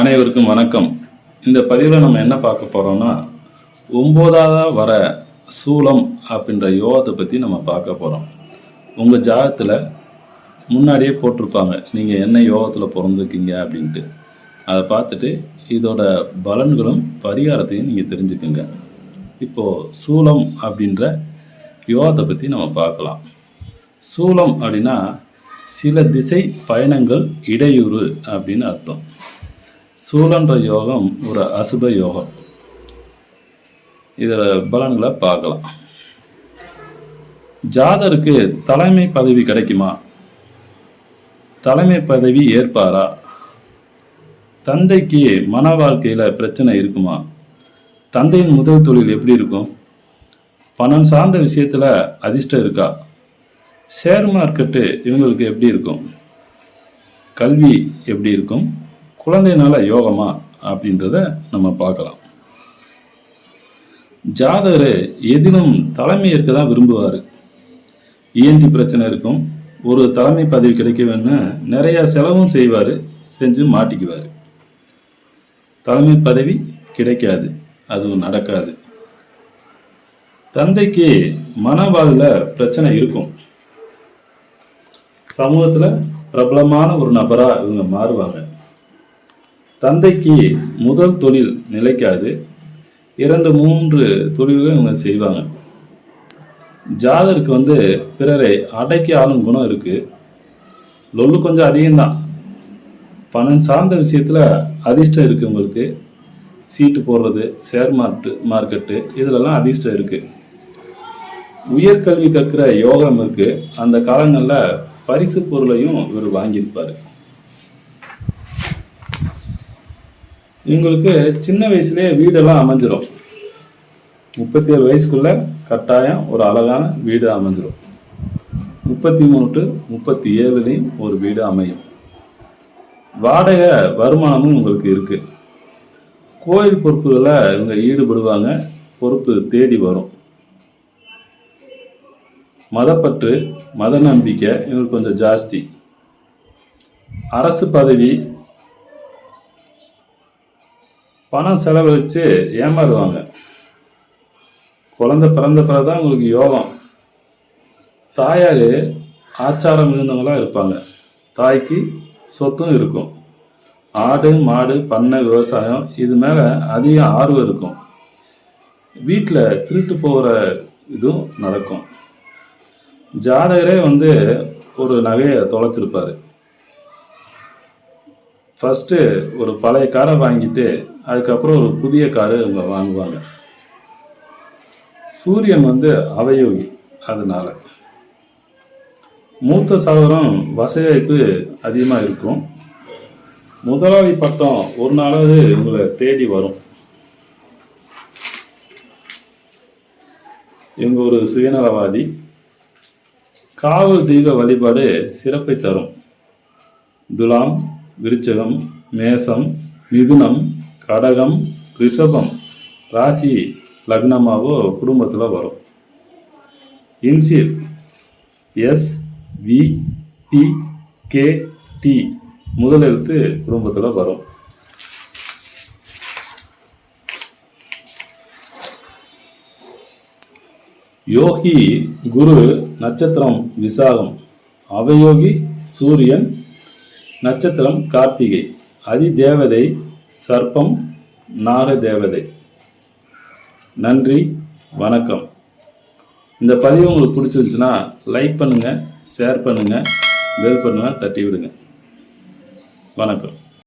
அனைவருக்கும் வணக்கம். இந்த பதிவில் நம்ம என்ன பார்க்க போகிறோம்னா ஒம்போதாவது வர சூலம் அப்படின்ற யோகத்தை பற்றி நம்ம பார்க்க போகிறோம் உங்கள் ஜாதகத்தில் முன்னாடியே போட்டிருப்பாங்க. நீங்கள் என்ன யோகத்தில் பிறந்திருக்கீங்க அப்படின்ட்டு. அதை பார்த்துட்டு இதோட பலன்களும் பரிகாரத்தையும் நீங்கள் தெரிஞ்சுக்குங்க. இப்போது சூலம் அப்படின்ற யோகத்தை பற்றி நம்ம பார்க்கலாம். சூலம் அப்படின்னா சில திசை பயணங்கள் இடையூறு அப்படின்னு அர்த்தம். சூலன்ற யோகம் ஒரு அசுப யோகம். இதில் பலன்களை பார்க்கலாம். ஜாதருக்கு தலைமை பதவி கிடைக்குமா? தலைமை பதவி ஏற்பாரா? தந்தைக்கு மன வாழ்க்கையில் பிரச்சனை இருக்குமா? தந்தையின் முதல் தொழில் எப்படி இருக்கும்? பணம் சார்ந்த விஷயத்தில் அதிர்ஷ்டம் இருக்கா? ஷேர் மார்க்கெட்டு இவங்களுக்கு எப்படி இருக்கும்? கல்வி எப்படி இருக்கும்? குழந்தைனால யோகமா அப்படின்றத நம்ம பார்க்கலாம். ஜாதகர் எதிலும் தலைமை இருக்க தான் விரும்புவார். இஎன்டி பிரச்சனை இருக்கும். ஒரு தலைமை பதவி கிடைக்க வேணும்னா நிறைய செலவும் செய்வார் செஞ்சு மாட்டிக்குவார். தலைமை பதவி கிடைக்காது அது நடக்காது. தந்தைக்கு மனவாழ்வில் பிரச்சனை இருக்கும். சமூகத்தில் பிரபலமான ஒரு நபராக இவங்க மாறுவாங்க. தந்தைக்கு முதல் தொழில் நிலைக்காது. இரண்டு மூன்று தொழில்கள் இவங்க செய்வாங்க. ஜாதருக்கு வந்து பிறரை அடக்கி ஆளும் குணம் இருக்குது லொல்லு கொஞ்சம் அதிகம்தான். பணம் சார்ந்த விஷயத்தில் அதிர்ஷ்டம் இருக்கு உங்களுக்கு. சீட்டு போடுறது ஷேர் மார்ட்டு மார்க்கெட்டு இதிலெல்லாம் அதிர்ஷ்டம் இருக்குது உயர்கல்வி கற்கிற யோகம் இருக்குது அந்த காலங்களில் பரிசு பொருளையும் இவர் வாங்கியிருப்பார். இவங்களுக்கு சின்ன வயசுலேயே வீடெல்லாம் அமைஞ்சிரும். முப்பத்தி ஏழு வயசுக்குள்ளே கட்டாயம் ஒரு அழகான வீடு அமைஞ்சிரும். முப்பத்தி மூணு டு முப்பத்தி ஏழுலேயும் ஒரு வீடு அமையும். வாடகை வருமானமும் உங்களுக்கு இருக்குது கோயில் பொறுப்புகளை இவங்க ஈடுபடுவாங்க பொறுப்பு தேடி வரும். மதப்பற்று மத நம்பிக்கை இவங்களுக்கு கொஞ்சம் ஜாஸ்தி. அரசு பதவி பணம் செலவழித்து ஏமாறுவாங்க. குழந்தை பிறந்த பிறகு தான் உங்களுக்கு யோகம். தாயார் ஆச்சாரம் இருந்தவங்களாக இருப்பாங்க. தாய்க்கு சொத்தும் இருக்கும். ஆடு மாடு பண்ணை விவசாயம் இது மேலே அதிக ஆர்வம் இருக்கும். வீட்டில் திருட்டு போகிற இதுவும் நடக்கும். ஜாதகரே வந்து ஒரு நகையை தொலைச்சிருப்பாரு. ஃபஸ்ட்டு ஒரு பழைய காரை வாங்கிட்டு அதுக்கப்புறம் ஒரு புதிய காரு அவங்க வாங்குவாங்க. சூரியன் வந்து அவயோகி அதனால. மூத்த சகோதரம் வசதிவாய்ப்பு அதிகமாக இருக்கும். முதலாளி பட்டம் ஒரு நாளாவது உங்களை தேடி வரும். இவங்க ஒரு சுயநலவாதி. காவல் தெய்வ வழிபாடு சிறப்பை தரும். துலாம் விருச்சகம் மேசம் மிதுனம் கடகம் ரிஷபம் ராசி லக்னமாகவோ குடும்பத்தில் வரும். Initial S V P K D முதல் எழுத்து குடும்பத்தில் வரும். யோகி குரு நட்சத்திரம் விசாகம் அவயோகி சூரியன் நட்சத்திரம் கார்த்திகை. அதி தேவதை சர்ப்பம் நார தேவதை நன்றி வணக்கம். இந்த பதிவு உங்களுக்கு பிடிச்சிருந்துச்சுன்னா லைக் பண்ணுங்கள் ஷேர் பண்ணுங்கள் பெல் பண்ணுங்கள் தட்டி விடுங்க வணக்கம்.